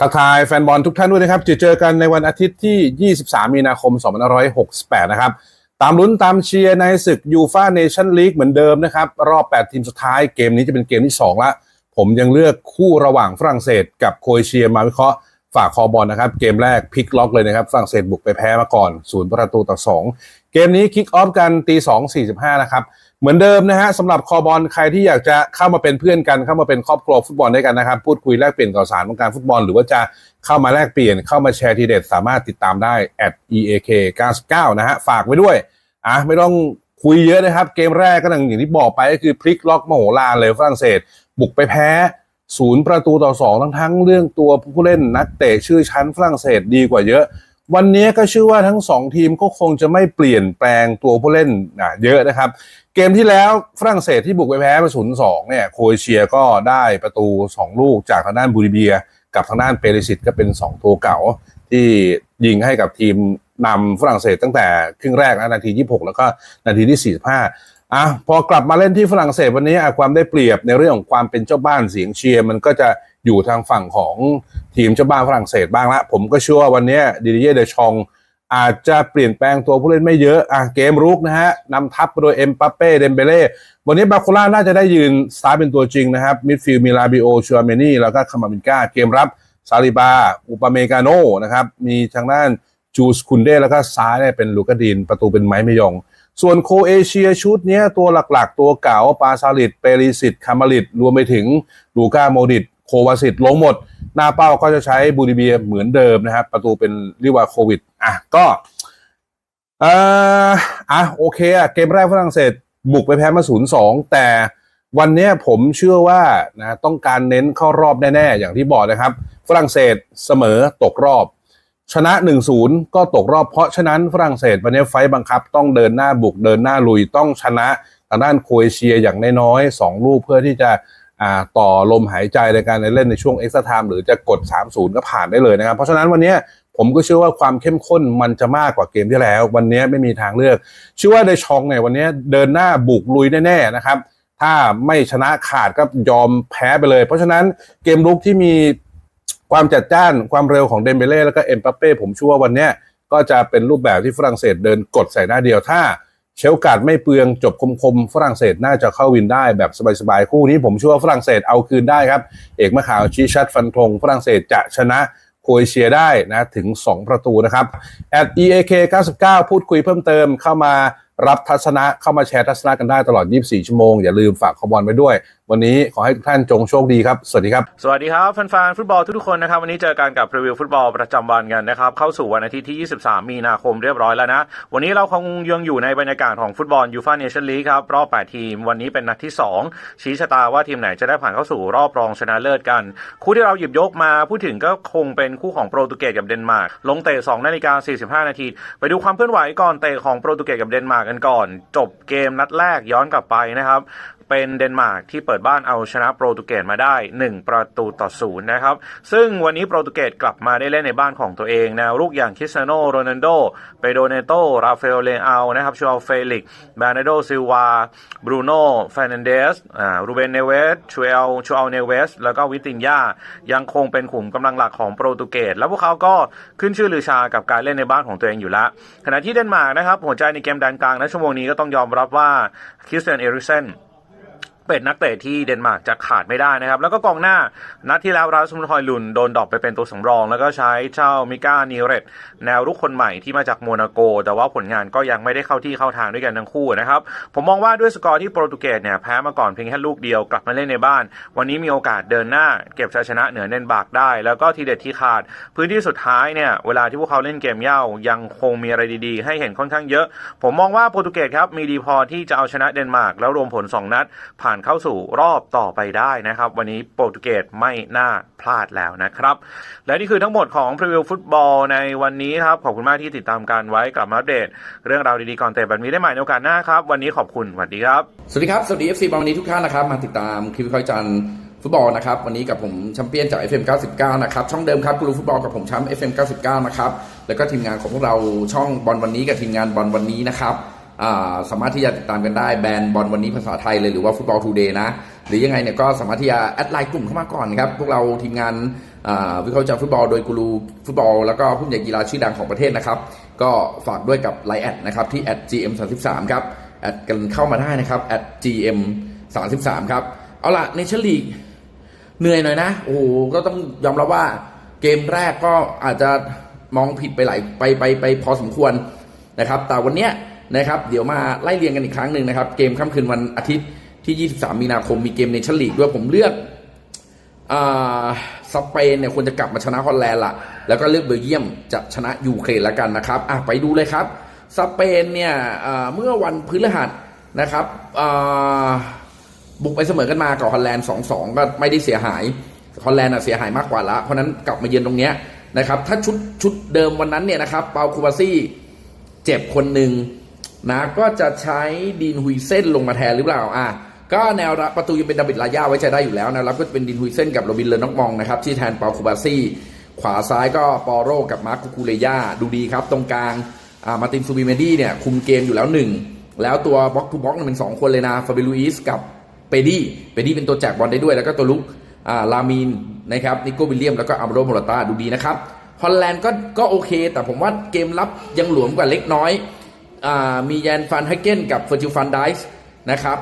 ทักทายแฟนบอลทุกท่านด้วยนะครับจะเจอกันในวันอาทิตย์ที่ 23 มีนาคม 2568 นะครับ ตามลุ้นตามเชียร์ในศึกยูฟาเนชั่นลีกเหมือนเดิมนะครับ รอบ 8 ทีมสุดท้ายเกมนี้จะเป็นเกมที่ 2 ละ ผมยังเลือกคู่ระหว่างฝรั่งเศสกับโครเอเชียมาวิเคราะห์ฝากคอบอลนะครับ เกมแรกพลิกล็อกเลยนะครับฝรั่งเศสบุกไปแพ้มาก่อนศูนย์ประตูต่อ 2 เกมนี้คิกออฟกันตี 2 45 นะครับ เหมือนเดิมนะฮะสำหรับคอบอลใครที่อยากจะเข้ามาเป็นเพื่อนกันเข้ามาเป็นครอบครัวฟุตบอลด้วยกันนะครับ พูดคุยแลกเปลี่ยนข่าวสารวงการฟุตบอล หรือว่าจะเข้ามาแลกเปลี่ยนเข้ามาแชร์ทีเด็ดสามารถติดตามได้ at eak 99นะฮะฝากไว้ด้วยอะไม่ต้องคุยเยอะนะครับ เกมแรกก็อย่างที่บอกไปก็คือพลิกล็อกมโหฬารเลยฝรั่งเศส บุกไปแพ้ศูนย์ประตูต่อสองทั้งทั้งเรื่องตัวผู้เล่นนักเตะชื่อชั้นฝรั่งเศสดีกว่าเยอะ วันนี้ก็ชื่อว่าทั้งสองทีมก็คงจะไม่เปลี่ยนแปลงตัวผู้เล่นอะเยอะนะครับ เกมที่แล้วฝรั่งเศสที่บุกไปแพ้ไปศูนย์สองเนี่ยโครเอเชียก็ได้ประตู 2 ลูกจากทางด้านบูริเบีย กับทางด้านเปริสิตก็เป็น 2 ตัวเก่า ที่ยิงให้กับทีมนำฝรั่งเศสตั้งแต่ครึ่งแรกนะนาที 26 แล้วก็นาทีที่ 45 อะพอกลับมาเล่นที่ฝรั่งเศสวันนี้ความได้เปรียบในเรื่องของความเป็นเจ้าบ้านเสียงเชียร์มันก็จะอยู่ทางฝั่งของทีมเจ้าบ้านฝรั่งเศสบ้างละผมก็เชื่อว่าวันนี้ดิดิเย่เดชองอาจจะเปลี่ยนแปลงตัวผู้เล่นไม่เยอะอะเกมรุกนะฮะนำทัพโดยเอ็มปัปเป้เดมเบเล่วันนี้บาโคล่าน่าจะได้ยืนสตาร์เป็นตัวจริงนะครับมิดฟิลด์มีลาบิโอชัวเมนี่แล้วก็คามาบินกาเกมรับซาลิบา อุปเมกาโนนะครับมีทางด้านจูสคุนเดแล้วก็ซ้ายเนี่ยเป็นลูกาดินประตูเป็นไม้ไม่ยอง ส่วนโคเอเชียชุดนี้ตัวหลักๆ ตัวเก่าปาซาลิดเปริสิตคามาลิดรวมไปถึงลูก้าโมดิตโควาสิตลงหมด หน้าเป้าก็จะใช้บูริเบียเหมือนเดิมนะครับ ประตูเป็นลิวาโควิด อะก็เอ่ออะโอเคอะเกมแรกฝรั่งเศสบุกไปแพ้มาศูนย์สองแต่วันนี้ผมเชื่อว่านะต้องการเน้นเข้ารอบแน่ ๆ อย่างที่บอกนะครับ ฝรั่งเศสเสมอตกรอบ ชนะ 1-0 ก็ตกรอบเพราะฉะนั้นฝรั่งเศสวันนี้ไฟบังคับ ต้องเดินหน้าบุกเดินหน้าลุยต้องชนะทางด้านโครเอเชียอย่างน้อยๆ2ลูกเพื่อที่จะต่อลมหายใจในการเล่นในช่วงเอ็กซ์ตร้าไทม์หรือจะกด 3-0 ก็ผ่านได้เลยนะครับ เพราะฉะนั้นวันนี้ผมก็เชื่อว่าความเข้มข้นมันจะมากกว่าเกมที่แล้ว วันนี้ไม่มีทางเลือกเชื่อว่าเดชองเนี่ยวันนี้เดินหน้าบุกลุยแน่ๆนะครับ ถ้าไม่ชนะขาดก็ยอมแพ้ไปเลย เพราะฉะนั้นเกมลุกที่มี ความจัดจ้านความเร็วของเดมเบเล่แล้วก็เอ็มปัปเป้ผมเชื่อว่าวันเนี้ยก็จะเป็นรูปแบบที่ฝรั่งเศสเดินกดใส่หน้าเดียวถ้าเชลกาดไม่เปลืองจบคมๆฝรั่งเศสน่าจะเข้าวินได้แบบสบายๆคู่นี้ผมเชื่อว่าฝรั่งเศสเอาคืนได้ครับ เอกมะขาวชี้ชัดฟันธงฝรั่งเศสจะชนะโครเอเชียได้นะถึง 2 ประตูนะครับ at eak 99 พูดคุยเพิ่มเติมเข้ามา รับทัศนะเข้ามาแชร์ทัศนะกันได้ตลอด 24 ชั่วโมง อย่าลืมฝากคอบอลไว้ด้วย วันนี้ขอให้ทุกท่านจงโชคดีครับ สวัสดีครับ สวัสดีครับแฟนๆฟุตบอลทุกๆคนนะครับ วันนี้เจอกันกับพรีวิวฟุตบอลประจำวันกันนะครับ เข้าสู่วันอาทิตย์ที่ 23 มีนาคมเรียบร้อยแล้วนะ วันนี้เราคงยังอยู่ในบรรยากาศของฟุตบอลยูฟ่าเนชั่นลีกครับ รอบ 8 ทีม วันนี้เป็นนัดที่ 2 ชี้ชะตาว่าทีมไหนจะได้ผ่านเข้าสู่รอบรองชนะเลิศกัน คู่ที่เราหยิบยกมาพูดถึงก็คงเป็นคู่ของโปรตุเกสกับเดนมาร์กลงเตะ2นาฬิกา45นาทีไปดูความเคลื่อนไหวก่อนเตะของโปรตุเกสกับเดนมาร์กกันก่อน จบเกมนัดแรกย้อนกลับไปนะครับ เป็นเดนมาร์กที่เปิดบ้านเอาชนะโปรตุเกสมาได้ 1 ประตูต่อศูนย์นะครับ ซึ่งวันนี้โปรตุเกสกลับมาได้เล่นในบ้านของตัวเองแนวลูกอย่างคิสเตียโนโรนัลโดเปโดเนโต ราเอลเลอานะครับชัวเฟลิกบานาโดซิลวาบรูโน่ฟรนันเดสอ่ารูเบนเนเวสชูเอลชูเอลเนเวสแล้วก็วิตินยายังคงเป็นขุมกำลังหลักของโปรตุเกสแล้วพวกเขาก็ขึ้นชื่อลือชากับการเล่นในบ้านของตัวเองอยู่แล้วขณะที่เดนมาร์กนะครับหัวใจในเกมแดนกลางในชั่วโมงนี้ก็ต้องยอมรับว่าคริสเตียนเอริกเซน เป็นนักเตะที่เดนมาร์กจะขาดไม่ได้นะครับ แล้วก็กองหน้านัดที่แล้วราสมุนฮอยลุนโดนดรอปไปเป็นตัวสำรอง แล้วก็ใช้เจ้ามิก้านิเรตแนวรุกคนใหม่ที่มาจากโมนาโก แต่ว่าผลงานก็ยังไม่ได้เข้าที่เข้าทางด้วยกันทั้งคู่นะครับ ผมมองว่าด้วยสกอร์ที่โปรตุเกสเนี่ยแพ้มาก่อนเพียงแค่ลูกเดียวกลับมาเล่นในบ้าน วันนี้มีโอกาสเดินหน้าเก็บชัยชนะเหนือเดนมาร์กได้ แล้วก็ทีเด็ดที่ขาด พื้นที่สุดท้ายเนี่ยเวลาที่พวกเขาเล่นเกมเย่ายังคงมีอะไรดีๆ ให้เห็นค่อนข้างเยอะ ผมมองว่าโปรตุเกสครับมีดีพอที่จะเอาชนะเดนมาร์กแล้วรวมผล2นัดผ่านเข้าสู่รอบต่อไปได้นะครับ วันนี้โปรตุเกสไม่น่าพลาดแล้วนะครับ และนี่คือทั้งหมดของพรีวิวฟุตบอลในวันนี้ครับ ขอบคุณมากที่ติดตามการไว้กลับมาอัปเดต เรื่องราวดีๆก่อนเตะแบบนี้ได้ใหม่ในโอกาสหน้าครับ วันนี้ขอบคุณสวัสดีครับ สวัสดีครับ สวัสดี FC บอลวันนี้ทุกท่านนะครับ มาติดตามคลิปวิเคราะห์จันทร์ฟุตบอลนะครับวันนี้กับผมแชมเปี้ยนจาก FM 99 นะครับ ช่องเดิมครับกูรูฟุตบอลกับผมแชมป์ FM 99 นะครับ แล้วก็ทีมงานของพวกเราช่องบอลวันนี้กับทีมงานบอลวันนี้นะครับ สามารถที่จะติดตามกันได้แบรนด์บอลวันนี้ภาษาไทยเลยหรือว่าฟุตบอลทูเดย์นะ หรือยังไงเนี่ยก็สามารถที่จะแอดไลน์กลุ่มเข้ามาก่อนครับ พวกเราทีมงานวิเคราะห์จากฟุตบอลโดยกูรูฟุตบอล แล้วก็ผู้ใหญ่กีฬาชื่อดังของประเทศนะครับ ก็ฝากด้วยกับไลน์แอดนะครับที่ @gm 3 3 ครับแอดกันเข้ามาได้นะครับ @gm 3 3 ครับเอาล่ะในชั่นลีกเหนื่อยหน่อยนะโอ้โหก็ต้องยอมรับว่าเกมแรกก็อาจจะมองผิดไปหลายไปไปไปพอสมควรนะครับ แต่วันเนี้ย นะครับ เดี๋ยวมาไล่เรียงกันอีกครั้งหนึ่งนะครับ เกมค่ำคืนวันอาทิตย์ที่ 23 มีนาคมมีเกมในชั่นลีกด้วยผมเลือกอ่าสเปนเนี่ยควรจะกลับมาชนะฮอลแลนด์ละแล้วก็เลือกเบลเยียมจะชนะยูเครนล้วกันนะครับอะไปดูเลยครับ สเปนเนี่ยอ่าเมื่อวันพฤหัสนะครับอ่าบุกไปเสมอกันมากับฮอลแลนด์ 2-2 ก็ไม่ได้เสียหายฮอลแลนด์เสียหายมากกว่าละเพราะฉะนั้นกลับมาเยือนตรงเนี้ยนะครับถ้าชุดชุดเดิมวันนั้นเนี่ยนะครับเปาคูบาซี่เจ็บคนหนึ่ง นะก็จะใช้ดีนฮุยเซนลงมาแทนหรือเปล่าอะก็แนวรับประตูยังเป็นดาบิดลาย่าไว้ใจได้อยู่แล้วแนวรับก็เป็นดินฮุยเซนกับโรบินเลอนอกมองนะครับที่แทนเปาคูบาซี่ขวาซ้ายก็ปอโรกับมาร์คคูคูเลย่าดูดีครับ ตรงกลางอ่ามาตินซูบิเมดี้เนี่ยคุมเกมอยู่แล้วหนึ่งแล้วตัวบล็อกทูบล็อกเป็นสองคนเลยนะฟาบิลุอิสกับเปดี้เปดี้เป็นตัวแจกบอลได้ด้วย แล้วก็ตัวลุกอ่าลามีนนะครับนิโก้วิลเลียมแล้วก็อัมโรโมราตาดูดีนะครับฮอลแลนด์ก็ก็โอเค แต่ผมว่าเกมรับยังหลวมกว่าเล็กน้อย มีแยนฟันไฮเกนกับเฟอร์จิลฟันไดส์นะครับ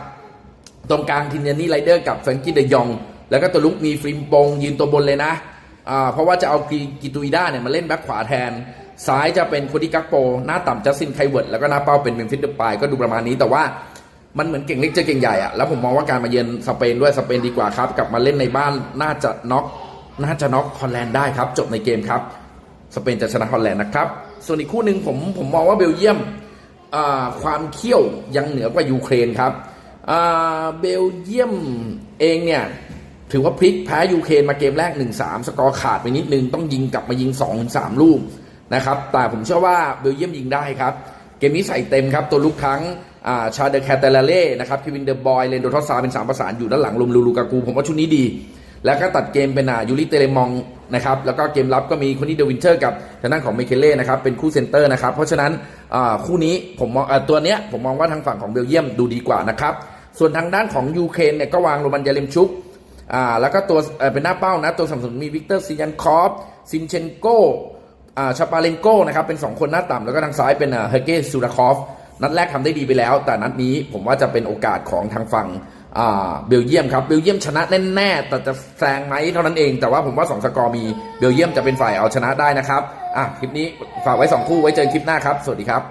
ตรงกลางทินเนนี่ไรเดอร์กับแฟรงกี้เดยอง แล้วก็ตัวลุกมีฟริมปงยืนตัวบนเลยนะเพราะว่าจะเอากีกิตุยด้าเนี่ยมาเล่นแบ็คขวาแทน ซ้ายจะเป็นโคดิกักโป หน้าต่ำจัสซินไคเวิร์ดแล้วก็หน้าเป้าเป็นเมมฟิสเดปายก็ดูประมาณนี้แต่ว่ามันเหมือนเก่งเล็กเจอเก่งใหญ่อะแล้วผมมองว่าการมาเยือนสเปนด้วยสเปนดีกว่าครับ กลับมาเล่นในบ้านน่าจะน็อกน่าจะน็อกฮอลแลนด์ได้ครับ จบในเกมครับ สเปนจะชนะฮอลแลนด์นะครับ ส่วนอีกคู่หนึ่งผมผมมองว่าเบลเยียม ความเขี้ยวยังเหนือกว่ายูเครนครับเบลเยียมเองเนี่ยถือว่าพลิกแพ้ยูเครนมาเกมแรก 1-3 สกอร์ขาดไปนิดนึง ต้องยิงกลับมายิง 2-3 ลูกนะครับ แต่ผมเชื่อว่าเบลเยียมยิงได้ครับ เกมนี้ใส่เต็มครับ ตัวลุกทั้งาชาเดอร์แคตเตลเล่นะครับคิวินเดอร์บอยเลนโดทอสซาเป็น 3 ประสานอยู่ด้านหลังลมลูลูกากู ผมว่าชุดนี้ดี แล้วก็ตัดเกมเป็นอ่ายูริเตเลมองนะครับแล้วก็เกมรับก็มีคนนี้เดวินเทอร์กับทางด้านของเมเคเล่นะครับเป็นคู่เซนเตอร์นะครับเพราะฉะนั้นคู่นี้ผมมองอ่าตัวเนี้ยผมมองว่าทางฝั่งของเบลเยียมดูดีกว่านะครับส่วนทางด้านของยูเครนเนี่ยก็วางโรมันยาเลมชุกอ่าแล้วก็ตัวเเป็นหน้าเป้านะตัวสนับสนมีวิกเตอร์ซิยันคอฟซินเชนโกอ่าชาปาเลนโกนะครับเป็น 2 คนหน้าต่ำแล้วก็ทางซ้ายเป็นเฮเกซูราคอฟนัดแรกทำได้ดีไปแล้ว แต่นัดนี้ผมว่าจะเป็นโอกาสของทางฝั่ง เบลเยียมครับเบลเยียมชนะแน่ๆแต่จะแซงไหมเท่านั้นเองแต่ว่าผมว่า2สกอร์มีเบลเยียมจะเป็นฝ่ายเอาชนะได้นะครับอะคลิปนี้ฝากไว้2คู่ไว้เจอคลิปหน้าครับ สวัสดีครับ